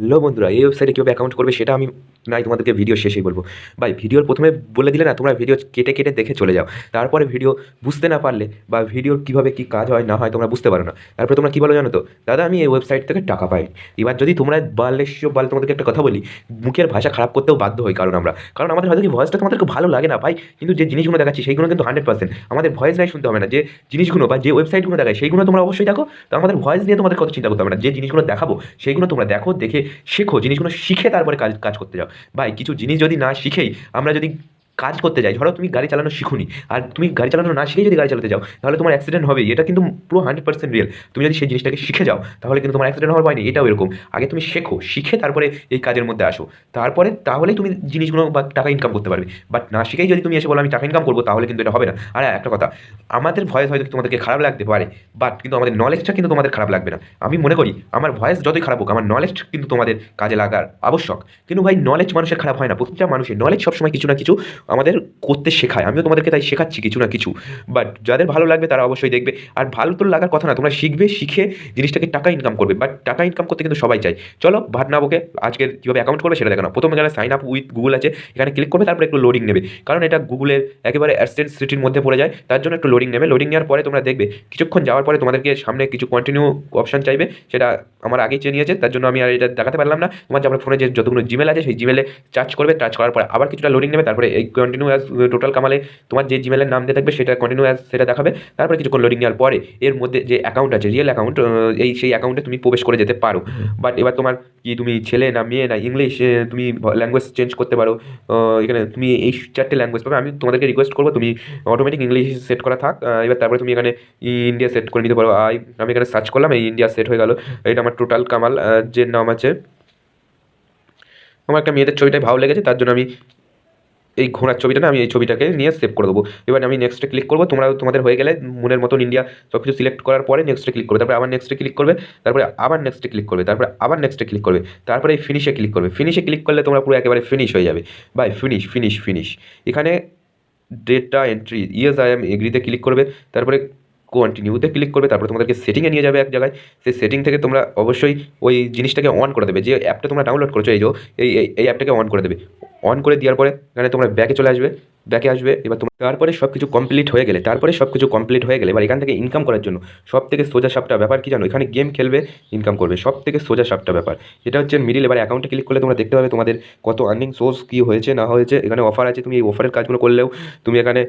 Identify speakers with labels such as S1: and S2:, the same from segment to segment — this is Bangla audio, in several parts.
S1: হ্যালো বন্ধুরা, এই ওয়েবসাইটে কীভাবে অ্যাকাউন্ট করবে সেটা আমি নাই তোমাদেরকে ভিডিও শেষেই বলব। ভাই ভিডিওর প্রথমে বলে দিলে না, তোমরা ভিডিও কেটে কেটে দেখে চলে যাও। তারপরে ভিডিও বুঝতে না পারলে বা ভিডিওর কীভাবে কী কাজ হয় না হয় তোমরা বুঝতে পারো না। তারপরে তোমরা কী বলো জানো তো? দাদা, আমি এই ওয়েবসাইট থেকে টাকা পাই। এবার যদি তোমরা বালেশ্য বাল তোমাদেরকে একটা কথা বলি, মুখের ভাষা খারাপ করতেও বাধ্য হই কারণ আমরা। কারণ আমাদের হয়তো কি ভয়েসটা তোমাদেরকে ভালো লাগে না ভাই, কিন্তু যে জিনিসগুলো দেখাচ্ছি সেইগুলো কিন্তু হান্ড্রেড পার্সেন্ট আমাদের ভয়েস নাই শুনতে হবে না, যে জিনিসগুলো বা যে ওয়েবসাইটগুলো দেখায় সেইগুলো তোমরা অবশ্যই দেখো। তো আমাদের ভয়েস নিয়ে তোমাদের কত চিন্তা করতে হবে না? যে জিনিসগুলো দেখাবো, সেইগুলো তোমরা দেখো, দেখে শেখো, জিনিসগুলো শিখে তারপরে কাজ কাজ করতে যাও। ভাই, কিছু জিনিস যদি না শিখেই আমরা যদি কাজ করতে যাই। ধরো তুমি গাড়ি চালানো শিখুনি। আর তুমি গাড়ি চালানো না শিখে যদি গাড়ি চালাতে যাও তাহলে তোমার অ্যাক্সিডেন্ট হবেই এটা কিন্তু পুরো হান্ড্রেড রিয়েল তুমি যদি সেই জিনিসটাকে শিখে যাও তাহলে কিন্তু তোমার অ্যাক্সিডেন্ট হওয়ার হয়নি এটাও এরকম। আগে তুমি শেখো শিখে তারপরে এই কাজের মধ্যে আসো। তারপরে তাহলেই তুমি জিনিসগুলো বা টাকা ইনকাম করতে পারবে। বাট না শিখেই যদি তুমি এসে বলো আমি টাকা ইনকাম করব তাহলে কিন্তু এটা হবে না। আর হ্যাঁ, একটা কথা। আমাদের ভয়েস হয়তো তোমাদেরকে খারাপ লাগতে পারে বাট কিন্তু আমাদের নলেজটা কিন্তু তোমাদের খারাপ লাগবে না। আমি মনে করি আমার ভয়েস যতই খারাপ হোক আমার নলেজ কিন্তু তোমাদের কাজে লাগার আবশ্যক। কিন্তু ভাই নলেজ মানুষের খারাপ হয় না। প্রতিটা মানুষের নলেজ সবসময় কিছু না কিছু আমাদের করতে শেখায়। আমিও তোমাদেরকে তাই শেখাচ্ছি কিছু না কিছু। বাট যাদের ভালো লাগবে তারা অবশ্যই দেখবে। আর ভালো তো লাগার কথা না, তোমরা শিখবে, শিখে জিনিসটাকে টাকা ইনকাম করবে। বাট টাকা ইনকাম করতে কিন্তু সবাই চাই চলো ভাট না আজকের কীভাবে অ্যাকাউন্ট করবে সেটা দেখো না প্রথম এখানে সাইন আপ উইথ গুগল আছে, এখানে ক্লিক করবে, তারপরে একটু লোডিং নেবে। কারণ এটা গুগলের একেবারে অ্যাডসেন্স সিটির মধ্যে পড়ে যায়, তার জন্য একটু লোডিং নেবে। লোডিং নেওয়ার পরে তোমরা দেখবে, কিছুক্ষণ যাওয়ার পরে তোমাদেরকে সামনে কিছু কন্টিনিউ অপশান চাইবে। সেটা আমার আগেই চেয়ে নিয়েছে, তার জন্য আমি আর এটা দেখাতে পারলাম না। তোমার যে আমার ফোনে যে যতগুলো জিমেল আছে, সেই জিমেলে চার্জ করবে। চার্জ করার পরে আবার কিছুটা লোডিং নেবে, তারপরে এই কন্টিনিউ অ্যাজ টোটাল কামালে তোমার যে জিমেলের নাম দিয়ে থাকবে সেটা কন্টিনিউ অ্যাজ সেটা দেখাবে। তারপরে কিছুক্ষণ লোডিং নেওয়ার পরে এর মধ্যে যে অ্যাকাউন্ট আছে রিয়েল অ্যাকাউন্ট এই সেই অ্যাকাউন্টে তুমি প্রবেশ করে যেতে পারো। বাট এবার তোমার কি তুমি ছেলে না মেয়ে না ইংলিশ তুমি ল্যাঙ্গুয়েজ চেঞ্জ করতে পারো। এখানে তুমি এই চারটে ল্যাঙ্গুয়েজ পাবে। আমি তোমাদেরকে রিকোয়েস্ট করব তুমি অটোমেটিক ইংলিশ সেট করা থাক। এবার তারপরে তুমি এখানে ইন্ডিয়া সেট করে নিতে পারো। আই আমি এখানে সার্চ করলাম এই ইন্ডিয়া সেট হয়ে গেল। এটা আমার টোটাল কামাল যে নাম আছে। আমার একটা মেয়েদের ছবিটাই ভালো লেগেছে তার জন্য আমি এই ঘোড়ার ছবিটা না আমি এই ছবিটাকে নিয়ে সেভ করে দেবো। এবার আমি নেক্সটে ক্লিক করব তোমরা তোমাদের হয়ে গেলে মনের মতন ইন্ডিয়া সব কিছু সিলেক্ট করার পরে নেক্সটে ক্লিক করবে। তারপরে আবার নেক্সটে ক্লিক করবে, তারপরে আবার নেক্সটে ক্লিক করবে, তারপরে আবার নেক্সটে ক্লিক করবে, তারপরে এই ফিনিশে ক্লিক করবে। ফিনিশে ক্লিক করলে তোমরা পুরো একেবারে ফিনিশ হয়ে যাবে। বাই ফিনিশ ফিনিশ ফিনিশ এখানে data entry yes I am এগ্রিতে click করবে, তারপরে কন্টিনিউতে ক্লিক করবে, তারপরে তোমাদেরকে সেটিংয়ে নিয়ে যাবে এক জায়গায়। সেই সেটিং থেকে তোমরা অবশ্যই ওই জিনিসটাকে অন করে দেবে। যে অ্যাপটা তোমরা ডাউনলোড করেছ, এই যে, এই, এই- অ্যাপটাকে অন করে দেবে। অন করে দেওয়ার পরে এখানে তোমরা ব্যাকে চলে আসবে। ব্যাকে আসবে, এবার তোমার তারপরে সব কিছু কমপ্লিট হয়ে গেলে, তারপরে সব কিছু কমপ্লিট হয়ে গেলে, এবার এখান থেকে ইনকাম করার জন্য সব থেকে সোজা সাপটা ব্যাপার কি জানো? এখানে গেম খেলবে ইনকাম করবে। সব থেকে সোজা সাপটা ব্যাপার। এটা হচ্ছে মিডিল এবার অ্যাকাউন্টে ক্লিক করলে তোমরা দেখতে পাবে তোমাদের কত আর্নিং সোর্স কী হয়েছে, না হয়েছে। এখানে অফার আছে, তুমি এই অফারের কাজগুলো করলেও তুমি এখানে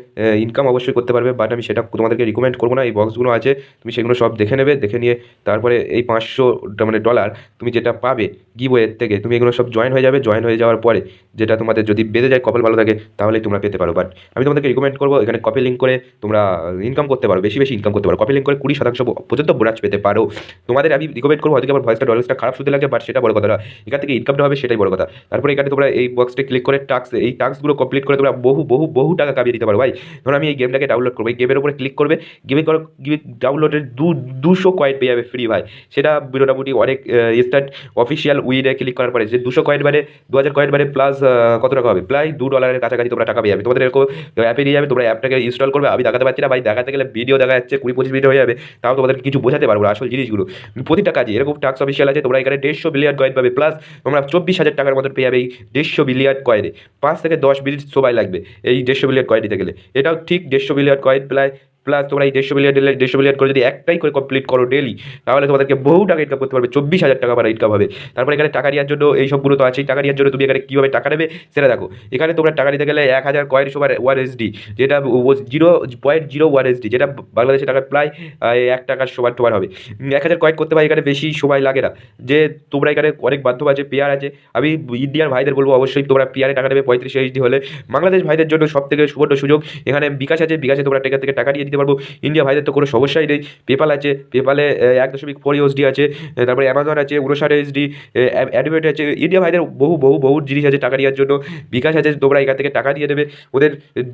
S1: ইনকাম অবশ্যই করতে পারবে বাট আমি সেটা তোমাদেরকে রিকমেন্ড করব না। এই বক্সগুলো আছে, তুমি সেগুলো সব দেখে নেবে, দেখে নিয়ে তারপরে এই পাঁচশো মানে ডলার তুমি যেটা পাবে গিবওয়ের থেকে, তুমি এগুলো সব জয়েন হয়ে যাবে। জয়েন হয়ে যাওয়ার পরে যেটা তোমাদের যদি বেঁধে যায়, কপাল ভালো থাকে, তাহলেই তোমরা পেতে পারো বাট আমি তোমাদেরকে রিকমেন্ড করব এখানে কপি লিঙ্ক করে তোমরা ইনকাম করতে পারো, বেশি বেশি ইনকাম করতে পারো। কপি লিঙ্ক করে কুড়ি শতাংশ পর্যন্ত বোনাস পেতে পারো। তোমাদের আমি রিকমেন্ড করব, হয়তো আমার ভয়েসটা ডলার্সটা খারাপ শুনতে লাগে বাট সেটা বড় কথা এখান থেকে ইনকামটা হবে, সেটাই বড় কথা। তারপরে এখানে তোমরা এই বক্সটা ক্লিক করে টাক্স এই টাস্কগুলো কমপ্লিট করে তোমরা বহু বহু বহু টাকা কামিয়ে দিতে পারো। ভাই, ধরো আমি এই গেমটাকে ডাউনলোড করব। এই গেমের উপরে ক্লিক করবে গেমে করো গেমে ডাউনলোডের দু, দুশো কয়েন পেয়ে যাবে ফ্রি ভাই। সেটা মোটামুটি অনেক স্টার্ট অফিসিয়াল উইডে ক্লিক করার পরে, যে দুশো কয়েন মানে দু হাজার কয়েন মানে প্লাস কত টাকা হবে? প্রায় দু ডলারের কাছাকাছি তোমরা টাকা পেয়ে যাবে। তোমাদের এরকম অ্যাপে নিয়ে যাবে, তোমরা অ্যাপটাকে ইনস্টল করবে, আমি দেখাতে পারছি না, ভাই দেখাতে গেলে ভিডিও দেখা যাচ্ছে, কুড়ি পঁচিশ মিনিট হয়ে যাবে, তাও তোমাদেরকে কিছু বোঝাতে পারব আসল জিনিসগুলো। প্রতিটা কাজে, এরকম টাক্স অফিসিয়াল আছে, তোমরা এখানে দেড়শো বিলিয়ন কয়েন পাবে প্লাস তোমরা চব্বিশ হাজার টাকার মতন পেয়ে যাবে এই দেড়শো বিলিয়ন কয়েনে পাঁচ থেকে দশ মিনিট সময় লাগবে এই দেড়শো বিলিয়ন কয়েন নিতে গেলে। এটাও ঠিক দেড়শো বিলিয়ন কয়েন প্রায় প্লাস তোমরা এই দেড়শো বিলিয়ন দেড়শো বিলিয়ন করে যদি একটাই করে কমপ্লিট করো ডেলি তাহলে তোমাদেরকে বহু টাকা ইনকাম করতে পারবে। চব্বিশ হাজার টাকা পারা ইনকাম হবে। তারপরে এখানে টাকা নেওয়ার জন্য এই সবগুলো তো আছেই। টাকা নেওয়ার জন্য তুমি এখানে কীভাবে টাকা নেবে সেটা দেখো। এখানে তোমরা টাকা নিতে গেলে এক হাজার কয়েন সবার ওয়ান এসডি যেটা zero point zero one SD যেটা বাংলাদেশের টাকার প্রায় এক টাকার সমান টোবার হবে। এক হাজার কয়েন করতে পারে, এখানে বেশি সময় লাগে না। যে তোমরা এখানে অনেক মাধ্যম আছে পেয়ার আছে। আমি ইন্ডিয়ার ভাইদের বলব অবশ্যই তোমরা পেয়ারে টাকা নেবে, পঁয়ত্রিশ এইচডি হলে। বাংলাদেশ ভাইদের জন্য সব থেকে সুবর্ণ সুযোগ, এখানে বিকাশ আছে, বিকাশে তোমরা টাকা থেকে টাকা নিয়ে দিতে পারব। ইন্ডিয়া ভাইদের তো কোনো সমস্যাই নেই। পেপাল আছে পেপালে এক দশমিক ফোর ইউএসডি আছে তারপরে অ্যামাজন আছে উনষাট এইচডি অ্যাডভেট আছে। ইন্ডিয়া ভাইদের বহু বহু বহু জিনিস আছে টাকা নেওয়ার জন্য। বিকাশ আছে, তোমরা এখান থেকে টাকা দিয়ে দেবে। ওদের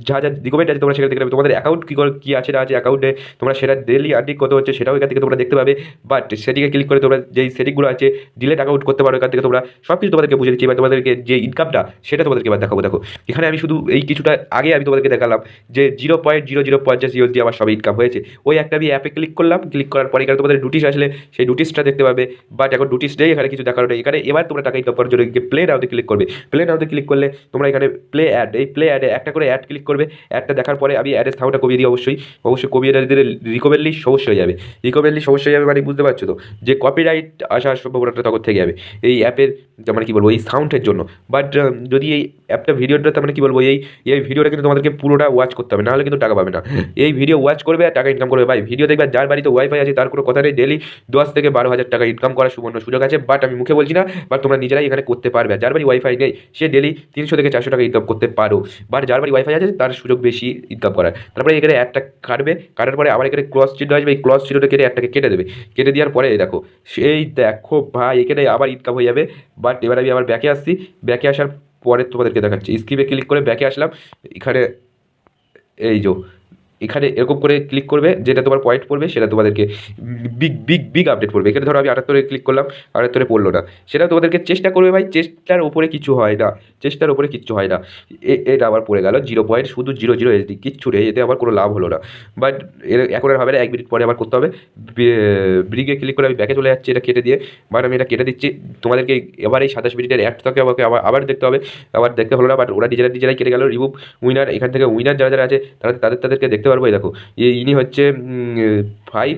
S1: যা যা রিকমেন্ড আছে, তোমরা সেখান থেকে তোমাদের অ্যাকাউন্ট কী করে, কী আছে, না আছে অ্যাকাউন্টে তোমরা সেটা ডেলি আর্নিং কত হচ্ছে, সেটাও এখান থেকে তোমরা দেখতে পাবে। বাট সেটিকে ক্লিক করে তোমরা যেই সেটিংগুলো আছে ডিলেট অ্যাকাউন্ট করতে পারো এখান থেকে তোমরা। সব কিছু তোমাদেরকে বুঝে দিচ্ছি। এবার তোমাদেরকে যে ইনকামটা সেটা তোমাদেরকে এবার দেখাবো। দেখো, এখানে আমি শুধু এই কিছুটা আগে আমি তোমাদেরকে দেখালাম যে জিরো পয়েন্ট জিরো জিরো পঞ্চাশ ইউএসডি আমার সবে ইনকাম হয়েছে। ওই একটা আমি অ্যাপে ক্লিক করলাম ক্লিক করার পরে এখানে তোমাদের নোটিশ আসলে, সেই নোটিশটা দেখতে পাবে। বাট এখন নোটিশ নেই, এখানে কিছু দেখানো নেই। এখানে এবার তোমরা টাকা ইনকাম করার জন্য প্লে নাওতে ক্লিক করবে। প্লে নাওতে ক্লিক করলে তোমরা এখানে প্লে অ্যাড এই প্লে অ্যাডে একটা করে অ্যাড ক্লিক করবে। অ্যাডটা দেখার পরে আমি অ্যাডের সাউন্ডটা কমিয়ে দিই অবশ্যই। অবশ্যই কমিয়ে দিলে রিকমেন্ডলি সমস্যা হয়ে যাবে। রিকমেন্ডলি সমস্যা হয়ে যাবে মানে বুঝতে পারছ তো? যে কপিরাইট আসার সম্ভাবনাটা তখন থেকে যাবে। এই অ্যাপের মানে কী বলব, এই সাউন্ডের জন্য। বাট যদি এই অ্যাপটা ভিডিওটা তার মানে কী বলব, এই এই ভিডিওটা কিন্তু তোমাদেরকে পুরোটা ওয়াচ করতে হবে, নাহলে কিন্তু টাকা পাবে না। এই ভিডিও ওয়াচ করবে আর টাকা ইনকাম করবে। ভাই ভিডিও দেখবে যার বাড়িতে ওয়াইফাই আছে, তার কোনো কথা নেই। ডেলি দশ থেকে বারো হাজার টাকা ইনকাম করার সুবর্ণ সুযোগ আছে। বাট আমি মুখে বলছি না বাট তোমরা নিজেরাই এখানে করতে পারবে। যার বাড়ি ওয়াইফাই নেই, সে ডেলি তিনশো থেকে চারশো টাকা ইনকাম করতে পারো। বাট যার বাড়ি ওয়াইফাই আছে, তার সুযোগ বেশি ইনকাম করার। তারপরে এখানে একটা কাটবে। কাটার পরে আবার এখানে ক্রস চিহ্ন আসবে। এই ক্রস চিহ্নটা কেটে একটাকে কেটে দেবে। কেটে দেওয়ার পরে, দেখো, সেই দেখো, ভাই, এখানে আবার ইনকাম হয়ে যাবে। বাট এবার আমি আবার ব্যাকে আসছি। ব্যাকে আসার পরে তোমাদেরকে দেখাচ্ছি। স্ক্রিপে ক্লিক করে ব্যাকে আসলাম। এখানে এই যো এখানে এরকম করে ক্লিক করবে, যেটা তোমার পয়েন্ট পড়বে, সেটা তোমাদেরকে বিগ বিগ বিগ আপডেট পড়বে এখানে ধরো আমি আটাত্তরে ক্লিক করলাম আটাত্তরে পড়ল না। সেটা তোমাদেরকে চেষ্টা করবে ভাই, চেষ্টার উপরে কিছু হয় না। চেষ্টার উপরে কিচ্ছু হয় না। এটা আবার পড়ে গেল জিরো পয়েন্ট শুধু জিরো জিরো এইচডি কিচ্ছু নেই, এতে আবার কোনো লাভ হলো না। বাট এর এখন আর হবে না, এক মিনিট পরে আবার করতে হবে। ব্রিগে ক্লিক করে আমি ব্যাকে চলে যাচ্ছি, এটা কেটে দিয়ে। বাট আমি এটা কেটে দিচ্ছি, তোমাদেরকে এবার এই সাতাশ মিনিটের অ্যাডটাকে আমাকে আবার আবার দেখতে হবে। আবার দেখতে হলো না বাট ওরা নিজেরা নিজেরাই কেটে গেল রিমুভ উইনার এখান থেকে উইনার যারা যারা আছে, তারা, তাদের, তাদেরকে দেখতে পারব। এই দেখো ইনি হচ্ছে ফাইভ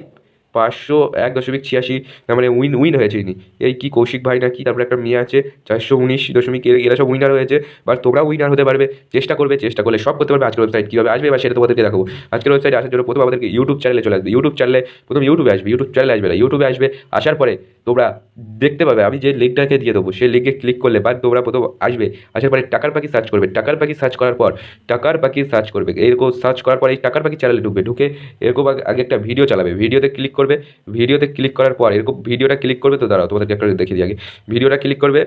S1: পাঁচশো এক দশমিক ছিয়াশি মানে উইন উইন হয়েছে ইনি। এই কি কৌশিক ভাই নাকি তারপরে একটা মেয়ে আছে, চারশো উনিশ দশমিক এরা সব উইনার হয়েছে। বাট তোমরা উইনার হতে পারবে, চেষ্টা করবে, চেষ্টা করলে সব করতে পারবে আজকের ওয়েবসাইট কীভাবে আসবে বা সেটা তোমাদেরকে দেখাবো। আজকের ওয়েবসাইট আসার জন্য প্রথম আমাদেরকে ইউটিউব চ্যানেলে চলে আসবে। ইউটিউব চ্যানেলে প্রথম ইউটিউবে আসবে ইউটিউব চ্যানেলে আসবে না ইউটিউবে আসবে। আসার পরে তোমরা দেখতে পাবে, আমি যে লিঙ্কটাকে দিয়ে দেবো, সেই লিঙ্কে ক্লিক করলে বা তোমরা প্রথম আসবে, আসার পরে টাকার পাখি সার্চ করবে। টাকার পাখি সার্চ করার পর, টাকার পাখি সার্চ করবে। এরকম সার্চ করার পর এই টাকার পাখি চ্যানেলে ঢুকবে। ঢুকে এরকম আগে একটা ভিডিও চালাবে। ভিডিওতে ক্লিক করবে ভিডিওতে ক্লিক করার পর, এরকম, ভিডিওটা ক্লিক করবে তো দাঁড়াও, তোমাদেরকে একটা দেখিয়ে দিই আগে, ভিডিওটা ক্লিক করবে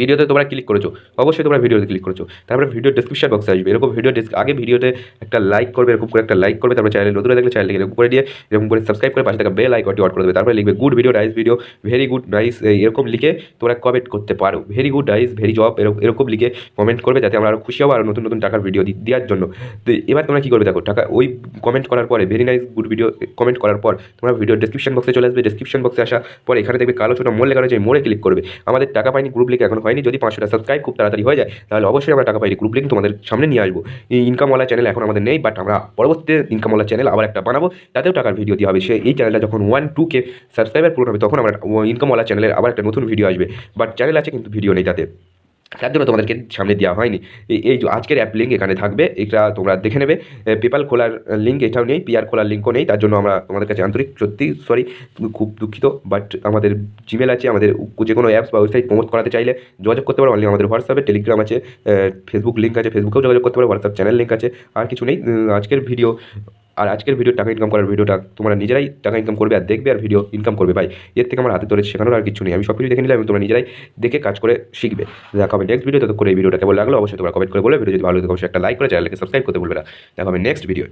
S1: ভিডিওতে তোমরা ক্লিক করেছ, অবশ্যই তোমরা ভিডিওতে ক্লিক করেছ। তারপরে ভিডিও ডিসক্রিপশন বক্সে আসবে। এরকম ভিডিও আগে ভিডিওতে একটা লাইক করবে, এরকম করে একটা লাইক করবে, তারপরে চ্যানেল নতুন থাকলে চ্যানেলকে এরকম করে দিয়ে, এরকম করে সাবস্ক্রাইব করে পাশে থাকা বেল আইকনটি অন করে দেবে। তারপরে লিখবে good video nice video very good nice এরকম লিখে তোমরা কমেন্ট করতে পারো। Very good nice very job এরকম এরকম লিখে কমেন্ট করবে যাতে আমরা আরও খুশি হব, আর নতুন নতুন টাকার ভিডিও দেওয়ার জন্য। তো এবার তোমরা কী করবে দেখো, টাকা, ওই কমেন্ট করার পরে very nice good video comment করার পর তোমরা ভিডিও ডিসক্রিপশন বক্সে চলে আসবে। ডিসক্রিপশন বক্সে আসা পরে এখানে দেখবে কালো ছোটো মোড় লেখা আছে মোড়ে ক্লিক করবে। আমাদের টাকা পাইনি গ্রুপ লিখে এখন হয়নি যদি পাঁচশোটা সাবস্ক্রাইব খুব তাড়াতাড়ি হয়ে যায়, তাহলে অবশ্যই আমরা টাকা পাইনি। গ্রুপ লিঙ্ক তোমাদের সামনে নিয়ে আসব। ইনকামওয়ালা চ্যানেল এখন আমাদের নেই বাট আমরা পরবর্তীতে ইনকামওয়ালা চ্যানেল আবার একটা বানাবো, তাতেও টাকার ভিডিও দিয়ে হবে। সে এই চ্যানেলটা যখন ওয়ান টু কে সাবস্ক্রাইবার পূরণ হবে, তখন আমরা ইনকামওয়ালা চ্যানেলের আবার একটা নতুন ভিডিও আসবে। বাট চ্যানেল আছে কিন্তু ভিডিও নেই তাতে। তার জন্য তোমাদেরকে সামনে দেওয়া হয়নি। এই আজকের অ্যাপ লিঙ্ক এখানে থাকবে, এটা তোমরা দেখে নেবে। পেপাল খোলার লিঙ্ক এটাও নেই পিআর খোলার লিঙ্কও নেই, তার জন্য আমরা তোমাদের কাছে আন্তরিক, সত্যি সরি খুব দুঃখিত বাট আমাদের জিমেল আছে, আমাদের যে কোনো অ্যাপস বা ওয়েবসাইট প্রমোট করাতে চাইলে যোগাযোগ করতে পারো অনলি আমাদের হোয়াটসঅ্যাপে টেলিগ্রাম আছে ফেসবুক লিঙ্ক আছে ফেসবুকেও যোগাযোগ করতে পারো হোয়াটসঅ্যাপ চ্যানেল লিঙ্ক আছে, আর কিছু নেই। আজকের ভিডিও আর আজকের ভিডিও টাকা ইনকাম করার ভিডিওটা তোমরা নিজেরাই টাকা ইনকাম করবে আর দেখবে আর ভিডিও ইনকাম করবে। ভাই, এর থেকে আমার হাতে ধরে শেখানোর আর কিছু নেই। আমি সব কিছু দেখে নিলাম তোমরা নিজেরাই দেখে কাজ করে শিখবে। দেখা হবে নেক্সট ভিডিও তত করে এই ভিডিওটা কেবল লাগল অবশ্যই তোমরা কমেন্ট করে বলে ভিডিও যদি ভালো একটা লাইক করে চ্যানেলকে সাবস্ক্রাইব করতে বলবে না। দেখা হবে নেক্সট ভিডিও